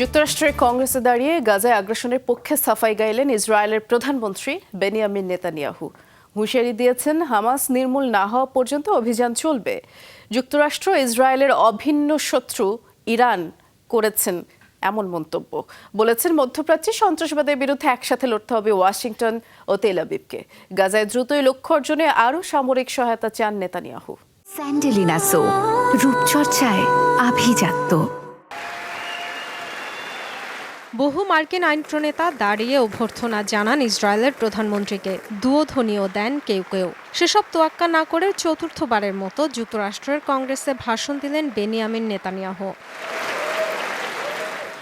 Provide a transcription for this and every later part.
যুক্তরাষ্ট্রের কংগ্রেসে দাঁড়িয়ে গাজায় আগ্রাসনের পক্ষে সাফাই গাইলেন ইসরায়েলের প্রধানমন্ত্রী বেনিয়ামিন নেতানিয়াহু। হুঁশিয়ারি দিয়েছেন, হামাস নির্মূল না হওয়া পর্যন্ত অভিযান চলবে। যুক্তরাষ্ট্র ইসরায়েলের অভিন্ন শত্রু ইরান করেছেন এমন মন্তব্য। বলেছেন, মধ্যপ্রাচ্যে সন্ত্রাসবাদের বিরুদ্ধে একসাথে লড়তে হবে ওয়াশিংটন ও তেল আবিবকে। গাজায় দ্রুতই লক্ষ্য অর্জনে আরও সামরিক সহায়তা চান নেতানিয়াহু। স্যান্ডেলিনা সো, রূপচর্চায় আভিজাত্য। বহু মার্কিন আইন প্রণেতা দাঁড়িয়ে অভ্যর্থনা জানান ইসরায়েলের প্রধানমন্ত্রীকে। দুয়োধ্বনিও দেন কেউ কেউ। সেসব তোয়াক্কা না করে চতুর্থবারের মতো যুক্তরাষ্ট্রের কংগ্রেসে ভাষণ দিলেন বেনিয়ামিন নেতানিয়াহু।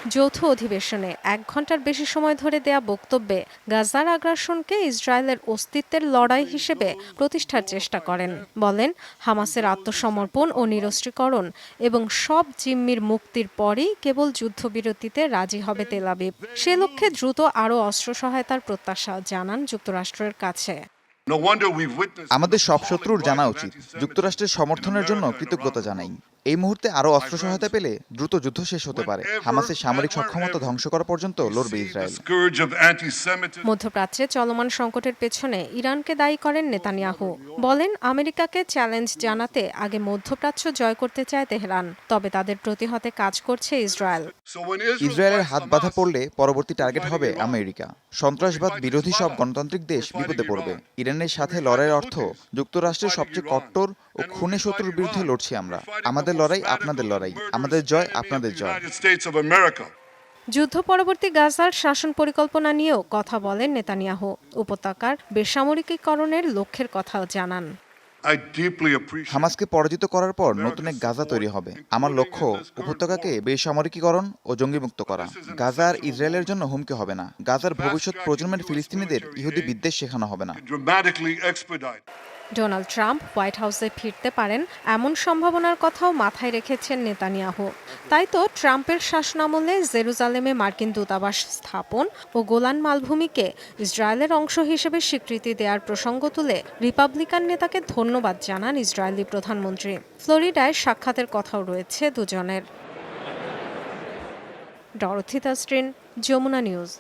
যৌথ অধিবেশনে এক ঘণ্টার বেশি সময় ধরে দেয়া বক্তব্যে গাজার আগ্রাসনকে ইসরায়েলের অস্তিত্বের লড়াই হিসেবে প্রতিষ্ঠার চেষ্টা করেন। বলেন হামাসের আত্মসমর্পণ ও নিরস্ত্রীকরণ এবং সব জিম্মির মুক্তির পরেই কেবল যুদ্ধবিরতিতে রাজি হবে তেলাবিব সে লক্ষ্যে দ্রুত আরও অস্ত্র সহায়তার প্রত্যাশা জানান যুক্তরাষ্ট্রের কাছে। আমাদের সব শত্রুর জানা উচিত। যুক্তরাষ্ট্রের সমর্থনের জন্য কৃতজ্ঞতা জানাই। এই মুহূর্তে আরও অস্ত্র সহায়তা পেলে দ্রুত যুদ্ধ শেষ হতে পারে। হামাসের সামরিক সক্ষমতা ধ্বংস করা পর্যন্ত লড়বে ইসরায়েল. মধ্যপ্রাচ্যে চলমান সংকটের পেছনে ইরানকে দায়ী করেন নেতানিয়াহু। বলেন আমেরিকাকে চ্যালেঞ্জ জানাতে আগে মধ্যপ্রাচ্য জয় করতে চায় তেহরান তবে তাদের প্রতিহতে কাজ করছে ইসরায়েল। ইসরায়েলের হাত বাধা পড়লে পরবর্তী টার্গেট হবে আমেরিকা। সন্ত্রাসবাদ বিরোধী সব গণতান্ত্রিক দেশ বিপদে পড়বে। ইরানের সাথে লড়াইয়ের অর্থ যুক্তরাষ্ট্রের সবচেয়ে কট্টর ও খুনে শত্রুর বিরুদ্ধে লড়ছি আমরা। আমাদের লড়াই আপনাদের লড়াই আমাদের জয় আপনাদের জয়. যুদ্ধ পরবর্তী গাজার শাসন পরিকল্পনা নিয়েও কথা বলেন নেতানিয়াহু। উপত্যকার বেসামরিকীকরণের লক্ষ্যের কথাও জানান। হামাসকে পরাজিত করার পর নতুন এক গাজা তৈরি হবে। আমার লক্ষ্য উপত্যকাকে বেসামরিকীকরণ ও জঙ্গিমুক্ত করা। গাজা আর ইসরায়েলের জন্য হুমকি হবে না। গাজার ভবিষ্যৎ প্রজন্মের ফিলিস্তিনিদের ইহুদি বিদ্বেষ শেখানো হবে না. ডোনাল্ড ট্রাম্প হোয়াইট হাউসে ফিরতে পারেন এমন সম্ভাবনার কথাও মাথায় রেখেছেন নেতানিয়াহু। তাই তো ট্রাম্পের শাসনামলে জেরুজালেমে মার্কিন দূতাবাস স্থাপন ও গোলান মালভূমিকে ইসরায়েলের অংশ হিসেবে স্বীকৃতি দেওয়ার প্রসঙ্গ তুলে রিপাবলিকান নেতাকে ধন্যবাদ জানান ইসরায়েলি প্রধানমন্ত্রী। ফ্লোরিডায় সাক্ষাতের কথাও রয়েছে দুজনের। ডরথি তাস্ট্রিন যমুনা নিউজ।